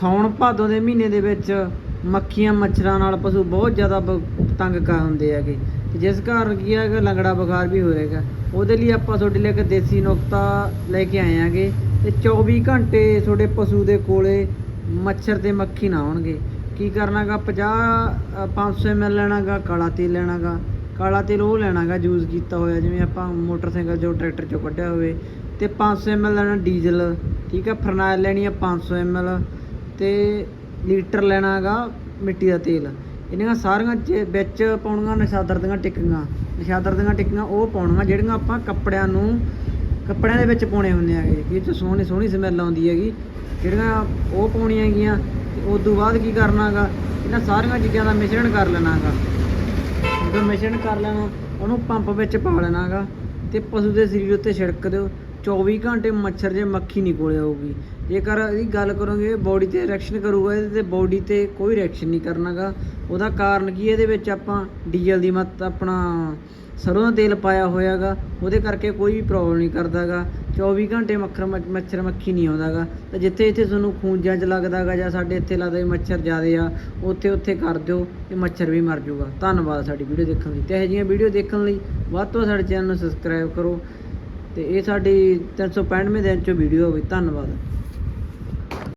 ਸੌਣ ਭਾਦੋਂ ਦੇ ਮਹੀਨੇ ਦੇ ਵਿੱਚ ਮੱਖੀਆਂ ਮੱਛਰਾਂ ਨਾਲ ਪਸ਼ੂ ਬਹੁਤ ਜ਼ਿਆਦਾ ਬ- ਤੰਗ ਕਰ ਹੁੰਦੇ ਹੈਗੇ। ਤੇ ਜਿਸ ਕਾਰਨ ਕੀ ਹੈਗਾ ਲੰਗੜਾ ਬੁਖਾਰ ਵੀ ਹੋਏਗਾ ਉਹਦੇ ਲਈ ਆਪਾਂ ਤੁਹਾਡੇ ਲਈ ਇੱਕ ਦੇਸੀ ਨੁਕਤਾ ਲੈ ਕੇ ਆਏ ਆਂਗੇ ਤੇ 24 ਘੰਟੇ ਤੁਹਾਡੇ ਪਸ਼ੂ ਦੇ ਕੋਲੇ ਮੱਛਰ ਤੇ ਮੱਖੀ ਨਾ ਆਉਣਗੇ। ਕੀ ਕਰਨਾਗਾ 50 ਅ, 500 ml ਲੈਣਾਗਾ ਕਾਲਾ ਤੇਲ ਲੈਣਾਗਾ। ਕਾਲਾ ਤੇਲ ਉਹ ਲੈਣਾਗਾ ਯੂਜ਼ ਕੀਤਾ ਹੋਇਆ ਜਿਵੇਂ ਆਪਾਂ ਮੋਟਰਸਾਈਕਲ 'ਚੋਂ ਟਰੈਕਟਰ ਚੋਂ ਕੱਢਿਆ ਹੋਵੇ। ਤੇ 500 ml ਲੈਣਾ ਡੀਜ਼ਲ ਠੀਕ ਹੈ ਫਰਨਾਇਲ ਲੈਣੀ ਆ 500 ml ਤੇ ਲੀਟਰ ਲੈਣਾਗਾ ਮਿੱਟੀ ਦਾ ਤੇਲ। ਇਹਨਾਂ ਸਾਰੀਆਂ ਚ ਵਿੱਚ ਪਾਉਣੀਆਂ ਨਸ਼ਾਦਰ ਦੀਆਂ ਟਿੱਕੀਆਂ। ਨਸ਼ਾਦਰ ਦੀਆਂ ਟਿੱਕੀਆਂ ਉਹ ਪਾਉਣੀਆਂ ਜਿਹੜੀਆਂ ਆਪਾਂ ਕੱਪੜਿਆਂ ਨੂੰ ਕੱਪੜਿਆਂ ਦੇ ਵਿੱਚ ਪਾਉਣੇ ਹੁੰਦੇ ਹੈਗੇ। ਇਹ ਚ ਸੋਹਣੀ ਸੋਹਣੀ ਸਮੈਲ ਆਉਂਦੀ ਹੈਗੀ। ਜਿਹੜੀਆਂ ਉਹ ਪਾਉਣੀਆਂ ਹੈਗੀਆਂ ਤੇ ਉਸ ਤੋਂ ਬਾਅਦ ਕੀ ਕਰਨਾਗਾ ਇਹਨਾਂ ਸਾਰੀਆਂ ਚੀਜ਼ਾਂ ਦਾ ਮਿਸ਼ਰਣ ਕਰ ਲੈਣਾਗਾ ਜਦੋਂ ਮਿਸ਼ਰਣ ਕਰ ਲੈਣਾ, ਉਹਨੂੰ ਪੰਪ ਵਿੱਚ ਪਾ ਲੈਣਾਗਾ ਤੇ ਪਸ਼ੂ ਦੇ ਸਰੀਰ ਉੱਤੇ ਛਿੜਕ ਦਿਓ। 24 ਘੰਟੇ ਮੱਛਰ ਜੇ ਮੱਖੀ ਨਹੀਂ ਕੋਲੇ ਆਊਗੀ। ਜੇਕਰ ਇਹਦੀ ਗੱਲ ਕਰੋਗੇ ਬੋਡੀ ਤੇ ਰਿਐਕਸ਼ਨ ਕਰੂਗਾ, ਇਹਦੇ ਤੇ ਬੋਡੀ ਤੇ ਕੋਈ ਰਿਐਕਸ਼ਨ ਨਹੀਂ ਕਰਨਾਗਾ। ਉਹਦਾ ਕਾਰਨ ਕੀ ਇਹਦੇ ਵਿੱਚ ਆਪਾਂ ਡੀਜ਼ਲ ਦੀ ਮਤ, ਆਪਣਾ ਸਰੋਂ ਦਾ ਤੇਲ ਪਾਇਆ ਹੋਇਆਗਾ। ਉਹਦੇ ਕਰਕੇ ਕੋਈ ਵੀ ਪ੍ਰੋਬਲਮ ਨਹੀਂ ਕਰਦਾਗਾ। 24 ਘੰਟੇ ਮੱਖਰ ਮੱਛਰ ਮੱਖੀ ਨਹੀਂ ਆਉਂਦਾਗਾ। ਤਾਂ ਜਿੱਥੇ ਇੱਥੇ ਤੁਹਾਨੂੰ ਖੂੰਜਾਂ 'ਚ ਲੱਗਦਾਗਾ ਜਾਂ ਸਾਡੇ ਇੱਥੇ ਲੱਗਦਾ ਵੀ ਮੱਛਰ ਜ਼ਿਆਦੇ ਆ, ਉੱਥੇ ਉੱਥੇ ਕਰ ਦਿਓ, ਤੇ ਮੱਛਰ ਵੀ ਮਰ ਜਾਊਗਾ ਧੰਨਵਾਦ ਸਾਡੀ ਵੀਡੀਓ ਦੇਖਣ ਲਈ। ਤੇ ਇਹੋ ਜਿਹੀਆਂ ਵੀਡੀਓ ਦੇਖਣ ਲਈ ਵੱਧ ਤੋਂ ਵੱਧ ਸਾਡੇ ਚੈਨਲ ਨੂੰ ਸਬਸਕ੍ਰਾਈਬ ਕਰੋ। ਤੇ ਇਹ ਸਾਡੀ 365 ਦਿਨ ਚੋਂ ਵੀਡੀਓ ਹੋਵੇ ਧੰਨਵਾਦ।